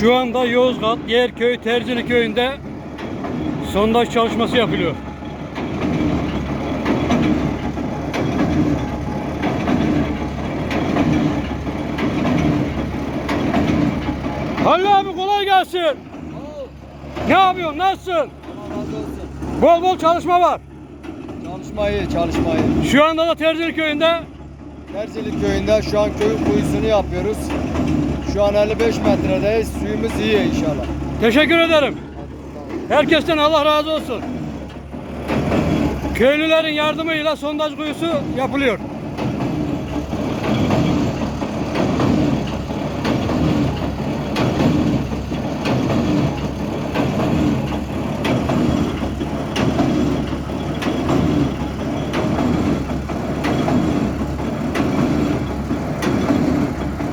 Şu anda Yozgat Yerköy Terzili köyünde sondaj çalışması yapılıyor. Halil abi kolay gelsin. Ne yapıyorsun? Nasılsın? Bol bol çalışma var. Çalışmayı, çalışmayı. Şu anda da Terzili köyünde Terzilik köyünde şu an köy kuyusunu yapıyoruz. Şu an 55 metredeyiz. Suyumuz iyi inşallah. teşekkür ederim. Herkesten Allah razı olsun. Köylülerin yardımıyla sondaj kuyusu yapılıyor.